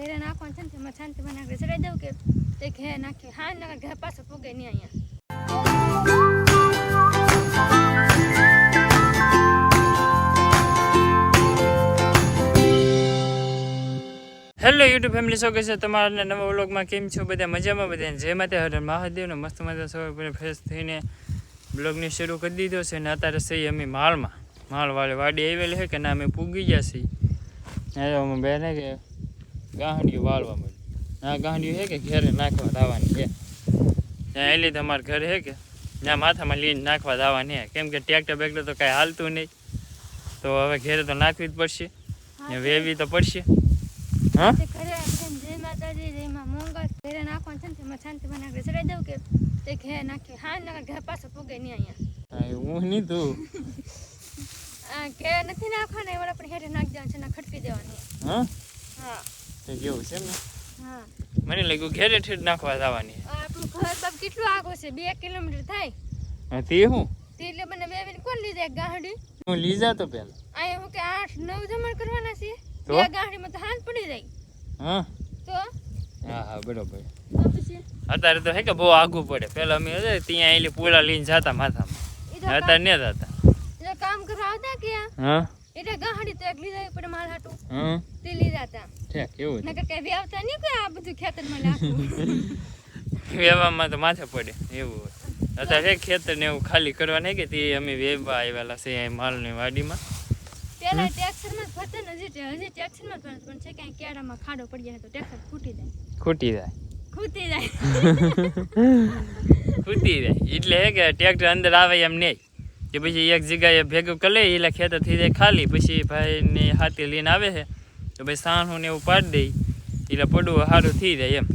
ઘરે નાખવાનું છે ને તેમાં શાંતિ મને ચડાવી દઉં કે તે ઘેર નાખી. હા, ના, ઘેર પાછો પૂગે નહીં અહીંયા. હેલો યુટ્યુબ ફેમિલી શો છે? તમારા નવા વ્લોગમાં કેમ છો? બધા મજામાં? બધા જે માતા હર મહાદેવને મસ્ત મજા પડે ફ્રેશ થઈને બ્લોગને શરૂ કરી દીધો છે ને અત્યારે સહી અમે માલમાં માલ વાળી વાડી આવેલી છે કે ના, અમે પૂગી ગયા છીએ. અમે બેને કે ગાંહડીઓ વાળવા મળ્યું. આ ગાંહડીઓ છે કે ઘેરે નાખવા દાવાની છે. ત્યાં એલી તમારા ઘરે છે કે ત્યાં માથામાં લઈને નાખવા દાવાની છે. કેમ કે ટ્રેક્ટર બેક્ટર તો કાંઈ હાલતું નહીં. તો હવે ઘેરે તો નાખવી જ પડશે. ને વેવી તો પડશે. હા? કે હા નહીં તું. આ ઘે નથી નાખવાના એવડે પણ હેઠે નાખી દેવાનું છે ને ખટકી દેવાની. હા? હા. તો કેવું છે ને? મને લાગ્યું ઘેરે ઠેર નાખવા જવાની. આ આપણું ઘર બાપ કેટલું આગળ છે? બે કિલોમીટર થાય. હા તે હું? તે એટલે મને બે મિનિટ કોણ લીધે ગાહડી હું લીધા તો પેલા. અહીંયા હું કે આઠ નવ જમણ કરવાના છે. તો? બે ગાહડીમાં તો હાથ પડી જાય. હા. તો? હા હા બરોબર. અત્યારે તો હે કે બહુ આઘું પડે. પેલા અમે હતા ત્યાં એલી પૂળા લઈને જતા માથામાં. અત્યારે ને જતા. કામ કરવા આવતા કે હા. એટલે ગાહડી તો એક લીધા પણ માલ હાટું હા? તે લીધા હતા. ઠેક એવું નકર કઈ વ્યવતા નહીં કોઈ આ બધું ખેતરમાં નાખું વેવામાં તો માથે પડે એવું હોય. અત્યારે ખેતર ને એવું ખાલી કરવા નહીં કે તે અમે વેવા આવેલા છે અહીં માલની વાડીમાં. પેલા ટ્રેક્ટરમાં માં ભરતા ને હજી હજી ટ્રેક્ટરમાં માં ભરતા પણ છે ક્યાંય કેળામાં ખાડો પડી જાય તો ટ્રેક્ટર ખૂટી જાય. ખૂટી જાય. ખૂટી જાય. ખૂટી જાય. એટલે હે કે ટ્રેક્ટર અંદર આવે એમ નહીં. કે પછી એક જગ્યાએ ભેગું કરી એટલે ખેતર થઈ જાય ખાલી પછી ભાઈને હાથે લઈને આવે છે. તો ભાઈ સાણું ને એવું પાડી દઈ એટલે પડવું સારું થઈ જાય એમ.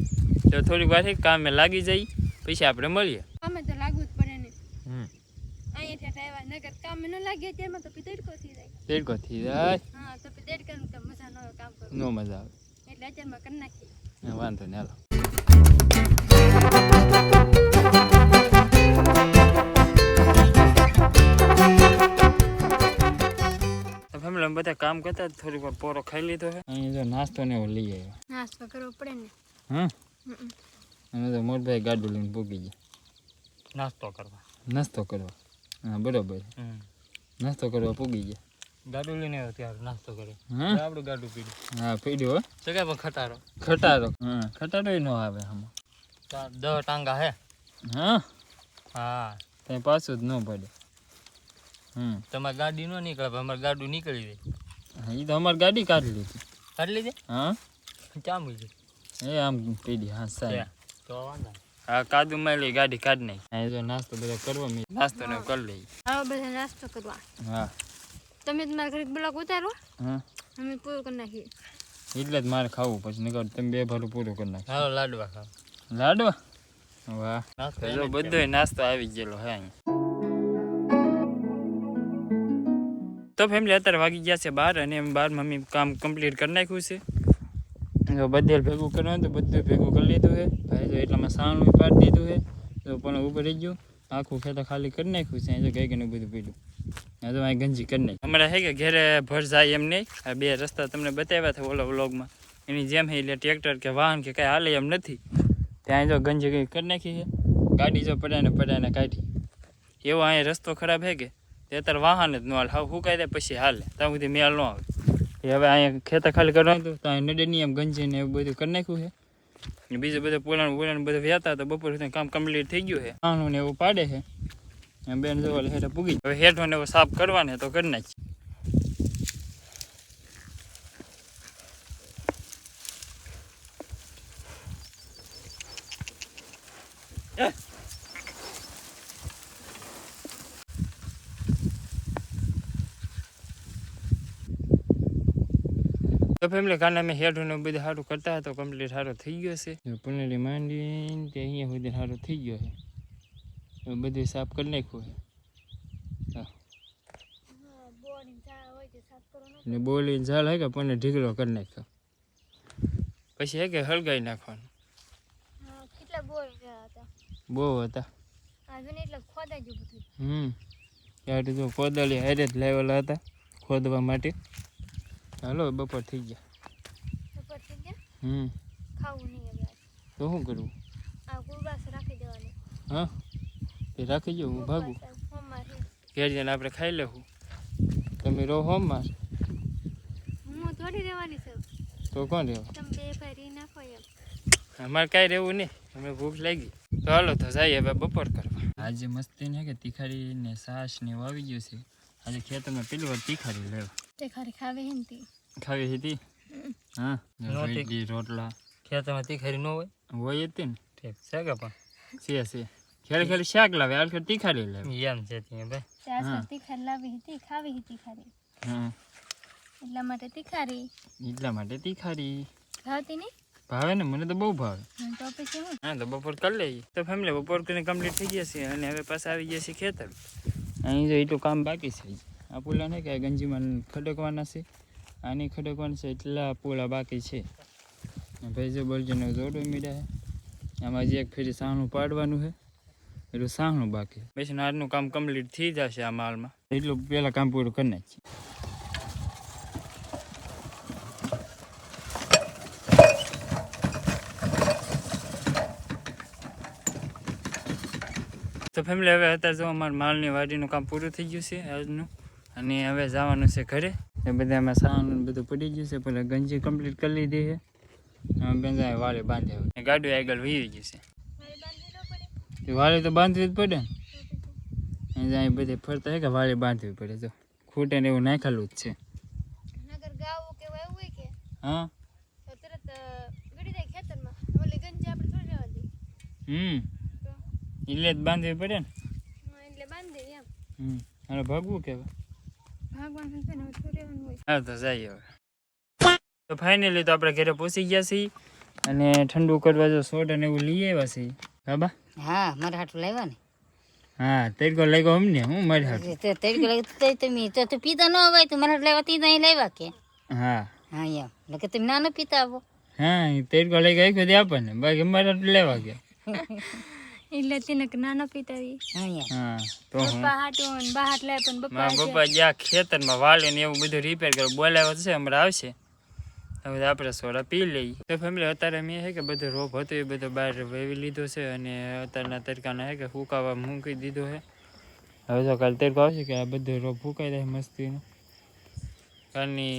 તો થોડીક વાર કામે લાગી જાય પછી આપણે મળીએ. અમે તો લાગવું જ પડે ને. હમ. અહીંયા આવ્યા નગર કામ ન લાગે ત્યારમાં તો પિતડકો થઈ જાય. તેડકો થઈ જાય. હા તો પિતડકાનું તો મજા ન કામ નો મજા આવે. એટલે અત્યારમાં કરી નાખીએ. વાંધો નહીં હાલો. બધા કામ કરતા થોડીક વાર પોરો ખાઈ લીધો છે. અહીં જો નાસ્તો ને એવો લઈ આવ્યો. નાસ્તો કરવો પડે ને. હા? હમ. અને તો મોટભાઈ ગાડું લઈને પૂગી ગયા. નાસ્તો કરવા. નાસ્તો કરવા. હા બરોબર. નાસ્તો કરવા પૂગી ગયા. ગાડું લઈને આવ્યો ત્યારે નાસ્તો કર્યો. આપણું ગાડું પીડ્યું. હા પીડ્યું હો. જગ્યા પર ખટારો. ખટારો. હા ખટારો ન આવે આમાં. દહ ટાંગા હે. હા? હા. ત્યાં પાછું જ ન પડે. તમારી ગાડી ન નીકળે પણ અમારી ગાડું નીકળી ગઈ. એ તો અમારી ગાડી કાઢી લીધી. કાઢી લીધે? હા. ચામ છે એ આમ પીડી હા સાહેબ. તો વાંધો હા કાદુ માં લઈ ગાડી કાઢ નાખી. અહીં જો નાસ્તો બધો કરવો મેં. નાસ્તો ને કરી લઈએ. હા બધા નાસ્તો કરવા. હા. તમે તમારા ઘરે બ્લોક ઉતારો. હા. અમે પૂરું કરી નાખીએ. એટલે જ મારે ખાવું પછી નકર તમે બે ભરું પૂરું કરી નાખ હાલો લાડવા ખાવ લાડવા? વાહ. તો બધો નાસ્તો આવી ગયેલો હે અહીં તો ફેમિલી અત્યારે વાગી ગયા છે બહાર અને એમ બાર મમ્મી કામ કમ્પ્લીટ કરી નાખ્યું છે બધે ભેગું કરવાનું તો બધું ભેગું કરી લીધું છે ભાઈ જો એટલામાં સાણું પાડી દીધું છે તો પણ ઊભું રહી ગયું આખું ખેતર ખાલી કરી નાખ્યું છે જો ગઈ ગયું બધું પીડ્યું હા તો અહીં ગંજી કરી નાખી અમારે છે કે ઘેરે ભર જાય એમ નહીં આ બે રસ્તા તમને બતાવ્યા હતા ઓલા વ્લોગમાં એની જેમ છે એટલે ટ્રેક્ટર કે વાહન કે કાંઈ હાલે એમ નથી ત્યાં જો ગંજી કરી નાખી છે ગાડી જો પડાને પડાને કાઢી એવો અહીંયા રસ્તો ખરાબ છે કે તે અત્યારે વાહન જ ન હાલે. હાવ ફૂંકાઈ દે પછી હાલે. ત્યાં સુધી મેળ ન આવે. એ હવે અહીંયા ખેતર ખાલી કરવાનું હતું તો અહીં નડે નહીં એમ ગંજી ને એવું બધું કરી નાખ્યું છે. ને બીજું બધું પોલાણ પોલાણ બધું વ્યાતા તો બપોર સુધી કામ કમ્પ્લીટ થઈ ગયું છે. વાહનું ને એવું પાડે છે. એમ બેન જોવા હેઠળ હેઠે પૂગી હવે હેઠો ને સાફ કરવાને તો કરી નાખી તો ફેમિલી કાલે અમે હેઠું ને બધું સારું કરતા તો કમ્પ્લીટ સારું થઈ ગયો છે. પુનેરી માંડીને તે અહીંયા સુધી સારું થઈ ગયો છે. બધું સાફ કરી નાખ્યું છે. બોરિંગ ચા હોય તે સાફ કરો ને બોલી ઝાડ હે કે પણ ઢીકલો કરી નાખ્યો. પછી હે કે હળગાઈ નાખવાનું? કેટલા બોરિંગ હતા? બહુ હતા. હમ. ત્યારે તો કોદાળી હારે જ લાવેલા હતા ખોદવા માટે. હાલો બપોર થઈ ગયા. બપોર થઈ ગયા? હમ. ખાવું નહીં હવે તો શું કરવું આ ગુરબાસ રાખી દેવાનું. હા? એ રાખી જો હું ભાગું. ઘેર જઈને આપણે ખાઈ લેવું. તમે રહો હોમમાં હું થોડી રહેવાની છું. તો કોણ રહેવા? તમે બે ભાઈ નાખો એમ. અમારે કાંઈ રહેવું નહીં. અમે ભૂખ લાગી. તો હાલો તો જઈએ હવે બપોર કરવા. આજે મસ્તી ને કે તીખારી ને સાસ ને વાવી ગયું છે. આજે ખેતરમાં પેલી વાર તીખારી લેવા. તે ખરી ખાવે હિંતી ખાવી હતી હા રોટલી. રોટલા. ખેતરમાં તીખારી ન હોય? હોય હતી ને. ઠીક છે કે પણ? છે છે. ખેરે ખેરે શાક લાવે હાલ ખેર તીખારી લાવે. એમ છે ત્યાં ભાઈ તે આ હા. તીખારી લાવી હતી ખાવી હતી ખારી. હા. એટલા માટે તીખારી. એટલા માટે તીખારી. ભાવતી નહીં? ભાવે ને? મને તો બહુ ભાવે. તો પછી હું હા તો બપોર કરી લઈએ. તો ફેમિલી બપોર કરીને કમ્પ્લીટ થઈ ગયા છે અને હવે પાછા આવી ગયા છે ખેતર. અહીં જો એટલું કામ બાકી છે. આ પુલા નહીં કે ગંજીમાં ખડકવાના છે. આની ખડકવાના છે એટલા પુલા બાકી છે. ભાઈ જો બળજનો જોડો મીડા આમાં જે એક ફેરી સાહણું પાડવાનું છે. એટલું સાહણું બાકી. પછી આજનું કામ કમ્પ્લીટ થઈ જશે આ માલમાં એટલું પહેલાં કામ પૂરું કરી નાખીએ. તો ફેમિલી હવે અત્યારે જો અમારા માલની વાડીનું કામ પૂરું થઈ ગયું છે આજનું. અને હવે જવાનું છે ઘરે. એ બધા એમાં સામાન બધું પડી ગયું છે પેલા ગંજી કમ્પ્લીટ કરી લીધી છે. બેંજાએ બેન વાળે બાંધે ગાડી આગળ વીવી ગઈ છે. વાળે તો બાંધવી જ પડે ને. અહીં અહીં બધે ફરતા હોય કે વાળે બાંધવી પડે? જો ખૂટે ને એવું નાખેલું જ છે. નગર ગાવું કે એવું હોય કે? હા? તો હમ. તો? એટલે જ બાંધવી પડે ને. એટલે બાંધી એમ. હમ. અને ભાગવું કે હા તો જઈએ હવે. તો ફાઇનલી તો આપણે ઘરે પહોંચી ગયા છીએ અને ઠંડુ કરવા જો સોટ અને એવું લઈ આવ્યા છીએ. બાબા હા મારા હાટું લાવ્યા ને. હા તરીકો લાગ્યો અમને હું મારી હાટું? તે તરીકે લાગ્યું તો તમે તો તું પીતા ન હોય તો મારા હાટું લાવ્યા તી અહીં લાવ્યા કે? હા. હા એમ. એટલે કે તમે નાનો પીતા આવો. હા એ તરીકો લઈ ગયો કદી આપણને બાકી મારા હાટું લેવા ગયા એટલે તેને નાનો પિતાવી હા એમ હા તો હું. પપ્પા હાટું ને બા પણ પપ્પા મારા પપ્પા જ્યાં ખેતરમાં વાલે ને એવું બધું રિપેર કરો બોલાવ્યો છે હમણાં આવશે. હવે આપણે સોડા પી લઈએ. તો ફેમિલી અત્યારે મેં હે કે બધો રોપ હતો એ બધો બહાર વેવી લીધો છે અને અત્યારના તડકાના હે કે ફૂકાવા મૂકી દીધો છે હવે તો કાલે તડકો આવશે કે આ બધો રોપ ફૂકાઈ જાય મસ્તીનો. કાલની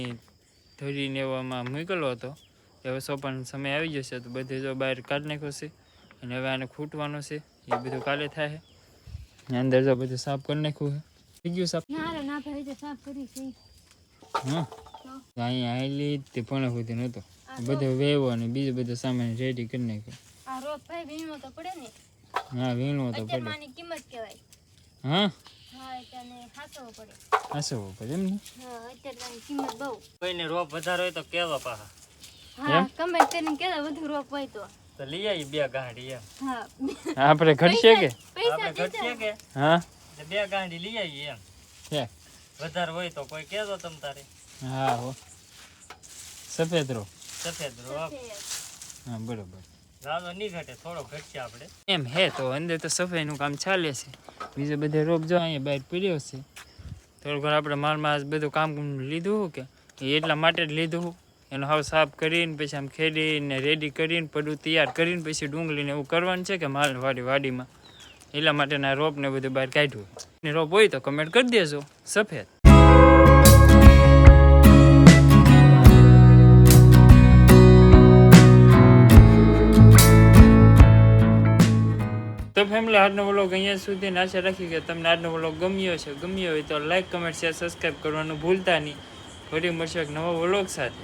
ધોરીને એવામાં મૂકેલો હતો. હવે સોપાનો સમય આવી જશે તો બધે જો બહાર કાઢી નાખ્યો છે. અને હવે આને ખૂટવાનો છે. એ બધું કાલે થાય. છે અંદર જો બધું સાફ કરી નાખ્યું છે. થઈ ગયું સાફ? ના રે ના ભાઈ તો સાફ કરી છે. હા? તો અહીંયા આવેલી તે પણ સુધી નહોતો. આ બધો વેવો અને બીજો બધો સામાન રેડી કરી નાખ્યો. આ રોપ ભાઈ વીણવો તો પડે ને? હા વીણવો તો પડે. માની કિંમત કહેવાય. હા? હા હાસવો પડે. એમ ને? હા અત્યારે કિંમત બહુ. કોઈને રોપ વધારો હોય તો કેવા પાછા. હા કમેન્ટ કરીને કહેતા વધુ રોપ હોય તો. તો લઈ આવી બે ગાંઠી એમ. હા. આપણે ઘટશે કે? આપણે ઘટશે કે? હા. બે ગાંઠી લઈ આવી એમ. છે. વધારે હોય તો કોઈ કહેજો તમ તારે. હા હો. સફેદ રો. સફેદ રો હા. બરોબર. રાજો નહીં ઘટે થોડો ઘટશે આપણે. એમ હે તો અંદર તો સફાઈનું કામ ચાલે છે. બીજો બધે રોપ જો અહીંયા બહાર પીડ્યો છે. થોડું ઘર આપણે માલમાં આજ બધું કામ લીધું કે? એ એટલા માટે જ લીધું. એનો હાવ સાફ કરીને, પછી આમ ખેડીને રેડી કરીને પડું તૈયાર કરીને, પછી ડુંગળીને એવું કરવાનું છે કે માલ વાડી, વાડીમાં. એટલા માટેના રોપને બધું બહાર કાઢ્યું ને રોપ હોય તો કમેન્ટ કરી દેજો. સફેદ. તો ફેમિલી આજનો વ્લોગ અહીંયા સુધી. આશા રાખી કે તમને આજનો વ્લોગ ગમ્યો છે ગમ્યો હોય તો લાઈક કમેન્ટ શેર સબસ્ક્રાઈબ કરવાનું ભૂલતા નહીં. ફરી મળશે એક નવો વ્લોગ સાથે.